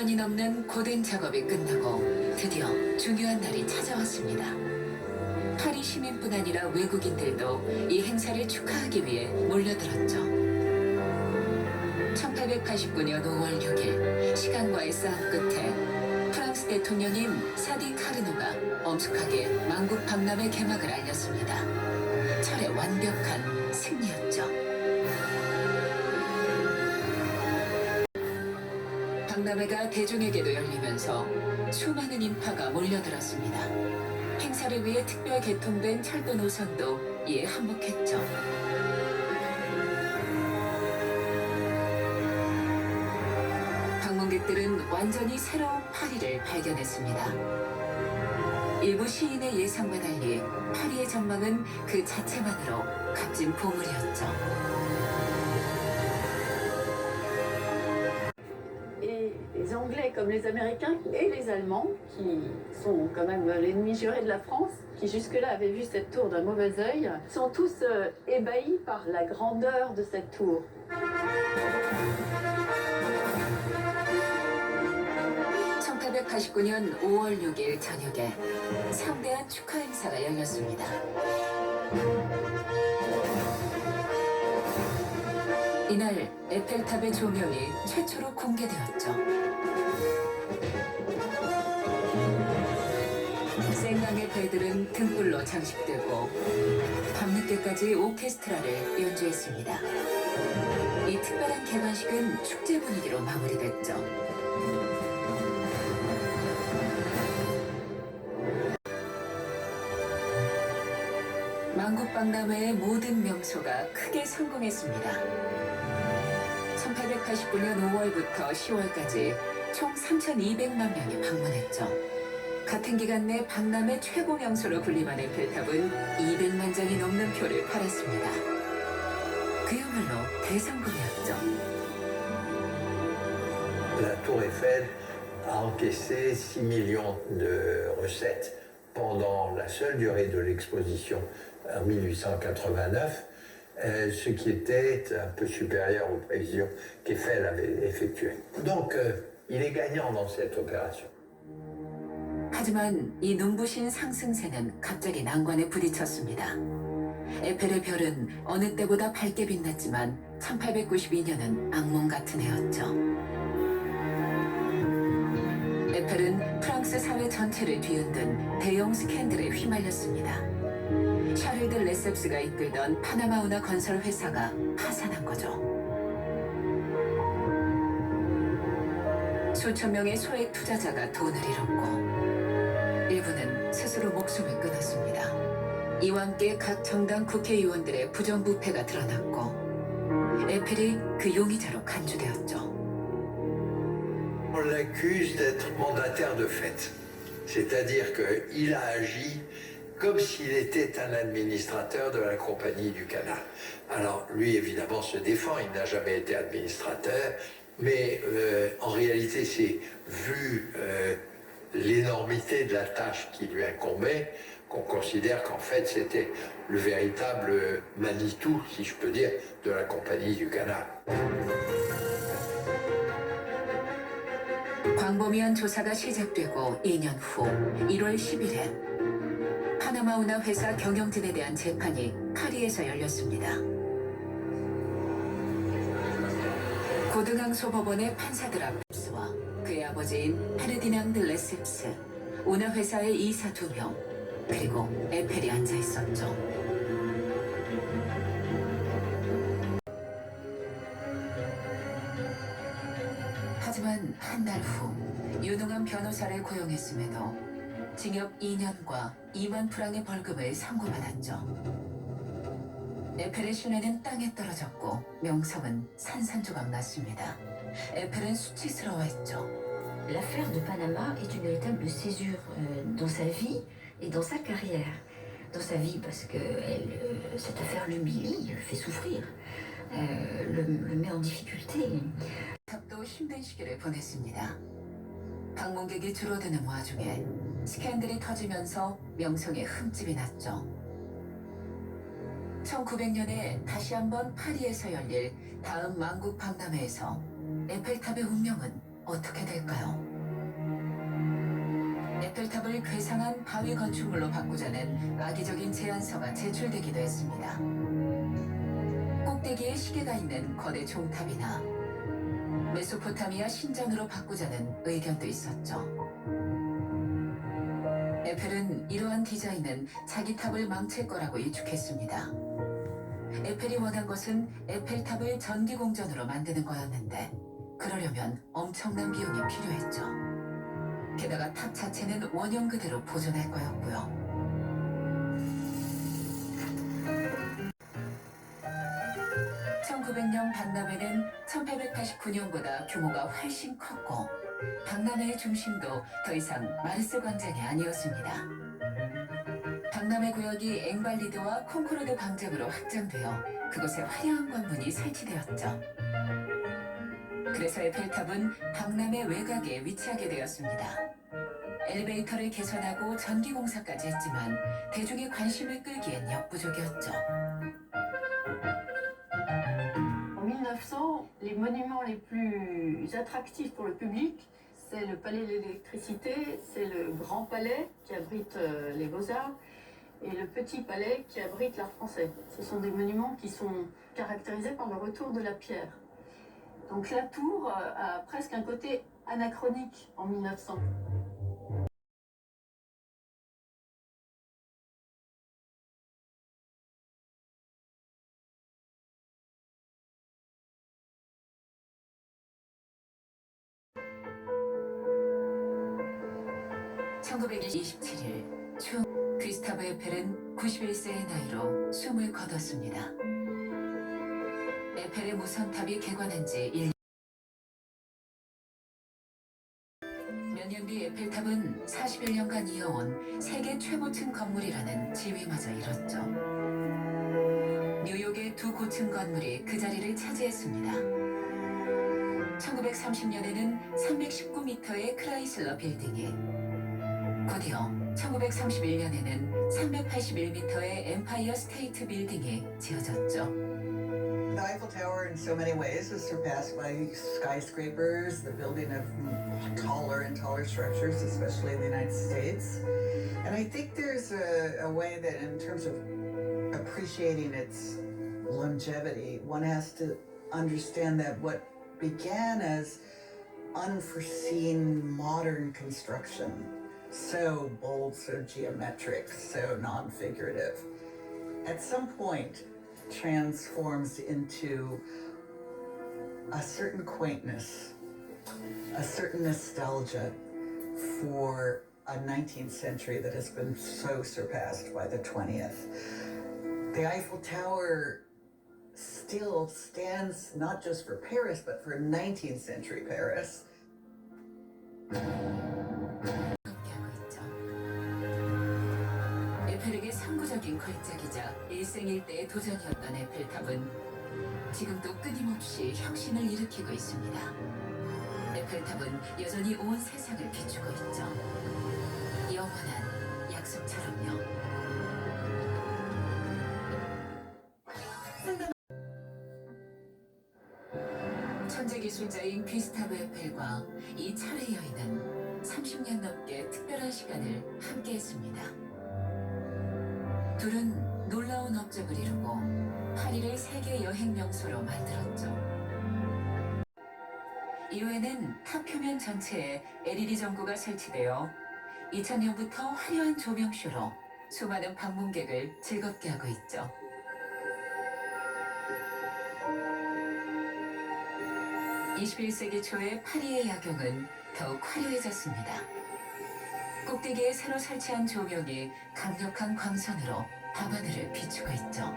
2년이 넘는 고된 작업이 끝나고 드디어 중요한 날이 찾아왔습니다. 파리 시민뿐 아니라 외국인들도 이 행사를 축하하기 위해 몰려들었죠. 1889년 5월 6일 시간과의 싸움 끝에 프랑스 대통령인 사디 카르노가 엄숙하게 만국 박람회 개막을 알렸습니다. 철의 완벽한 승리였죠. 박람회가 대중에게도 열리면서 수많은 인파가 몰려들었습니다. 행사를 위해 특별 개통된 철도 노선도 이에 한몫했죠. 방문객들은 완전히 새로운 파리를 발견했습니다. 일부 시인의 예상과 달리 파리의 전망은 그 자체만으로 값진 보물이었죠. les Anglais comme les Américains et les Allemands, qui sont quand même l'ennemi juré de la France, qui jusque-là avaient vu cette tour d'un mauvais œil, sont tous euh, ébahis par la grandeur de cette tour. 1889년 5월 6일 저녁에 성대한 축하 행사가 열렸습니다. 이날 에펠탑의 조명이 최초로 공개되었죠. 배들은 등불로 장식되고 밤늦게까지 오케스트라를 연주했습니다. 이 특별한 개관식은 축제 분위기로 마무리됐죠. 만국박람회의 모든 명소가 크게 성공했습니다. 1889년 5월부터 10월까지 총 3,200만 명이 방문했죠. 같은 기간 내 박람회 최고 명소로 불림한 에펠탑은 200만 장이 넘는 표를 팔았습니다. 그야말로 대성공이었죠. La Tour Eiffel a encaissé 6 millions de recettes pendant la seule durée de l'exposition en 1889, euh, ce qui était un peu supérieur aux prévisions qu'Eiffel avait effectuées. Donc, euh, il est gagnant dans cette opération. 하지만 이 눈부신 상승세는 갑자기 난관에 부딪혔습니다. 에펠의 별은 어느 때보다 밝게 빛났지만 1892년은 악몽 같은 해였죠. 에펠은 프랑스 사회 전체를 뒤흔든 대형 스캔들에 휘말렸습니다. 샤를드 레셉스가 이끌던 파나마 운하 건설 회사가 파산한 거죠. 수천 명의 소액 투자자가 돈을 잃었고 스스로 목숨을 끊었습니다. 이와 함께 각 정당 국회의원들의 부정부패가 드러났고 에펠이 그 용의자로 간주되었죠. On l'accuse d'être mandataire de fait, c'est-à-dire qu'il a agi comme s'il était un administrateur de la Compagnie du Canal. Alors lui, évidemment, se défend, il n'a jamais été administrateur, mais euh, en réalité, c'est vu euh, l'énormité de la tâche qui lui incombait qu'on considère qu'en fait c'était le véritable Manitou, si je peux dire, de la Compagnie du Canal. 광범위한 조사가 시작되고 2년 후 1월 10일에 파나마 운하 회사 경영진에 대한 재판이 파리에서 열렸습니다. 고등항소 법원의 판사들 그의 아버지인 페르디낭 드 레셉스, 운하 회사의 이사 두 명, 그리고 에펠이 앉아 있었죠. 하지만 한 달 후 유능한 변호사를 고용했음에도 징역 2년과 2만 프랑의 벌금을 상고받았죠. 에펠의 신뢰는 땅에 떨어졌고 명성은 산산조각 났습니다. 에펠은 수치스러워했죠. L'affaire de Panama est une véritable césure euh, dans sa vie et dans sa carrière. Dans sa vie parce que elle, euh, cette affaire l'humilie, fait souffrir, euh, le, le met en difficulté. 탑도 힘든 시기를 보냈습니다. 방문객이 줄어드는 와중에 스캔들이 터지면서 명성에 흠집이 났죠. 1900년에 다시 한번 파리에서 열릴 다음 만국 박람회에서 에펠탑의 운명은 어떻게 될까요? 에펠탑을 괴상한 바위 건축물로 바꾸자는 악의적인 제안서가 제출되기도 했습니다. 꼭대기에 시계가 있는 거대 종탑이나 메소포타미아 신전으로 바꾸자는 의견도 있었죠. 에펠은 이러한 디자인은 자기 탑을 망칠 거라고 예측했습니다. 에펠이 원한 것은 에펠탑을 전기공전으로 만드는 거였는데 그러려면 엄청난 비용이 필요했죠. 게다가 탑 자체는 원형 그대로 보존할 거였고요. (1900년) 박람회는 (1889년보다) 규모가 훨씬 컸고 박람회의 중심도 더 이상 마르스 광장이 아니었습니다. 박람회 구역이 앵발리드와 콩코르드 광장으로 확장되어 그곳에 화려한 관문이 설치되었죠. 그래서 에펠탑은 박람회 외곽에 위치하게 되었습니다. 엘리베이터를 개선하고 전기 공사까지 했지만 대중의 관심을 끌기엔 역부족이었죠. En 1900, les monuments les plus attractifs pour le public, c'est le palais de l'électricité, c'est le grand palais qui abrite euh, les beaux-arts et le petit palais qui abrite l'art français. Ce sont des monuments qui sont caractérisés par le retour de la pierre. Donc la tour euh, a presque un côté anachronique en 1900. (1927일) 추 귀스타브 에펠은 (91세의) 나이로 숨을 거뒀습니다. 에펠의 무선탑이 개관한 지 1년 몇년 뒤 에펠탑은 41년간 이어온 세계 최고층 건물이라는 지위마저 잃었죠. 뉴욕의 두 고층 건물이 그 자리를 차지했습니다. 1930년에는 319m의 크라이슬러 빌딩이, 곧이어 1931년에는 381m의 엠파이어 스테이트 빌딩이 지어졌죠. The Eiffel Tower, in so many ways, was surpassed by skyscrapers, the building of taller and taller structures, especially in the United States. And I think there's a, a way that, in terms of appreciating its longevity, one has to understand that what began as unforeseen modern construction, so bold, so geometric, so non figurative, at some point transforms into a certain quaintness, a certain nostalgia for a 19th century that has been so surpassed by the 20th. The Eiffel Tower still stands not just for Paris, but for 19th century Paris. 선구적인 걸작이자 일생일대의 도전이었던 에펠탑은 지금도 끊임없이 혁신을 일으키고 있습니다. 에펠탑은 여전히 온 세상을 비추고 있죠. 영원한 약속처럼요. 천재 기술자인 귀스타브 에펠과 이 철의 여인은 30년 넘게 특별한 시간을 함께했습니다. 둘은 놀라운 업적을 이루고 파리를 세계 여행 명소로 만들었죠. 이후에는 탑 표면 전체에 LED 전구가 설치되어 2000년부터 화려한 조명쇼로 수많은 방문객을 즐겁게 하고 있죠. 21세기 초의 파리의 야경은 더욱 화려해졌습니다. 꼭대기에 새로 설치한 조명이 강력한 광선으로 밤하늘을 비추고 있죠.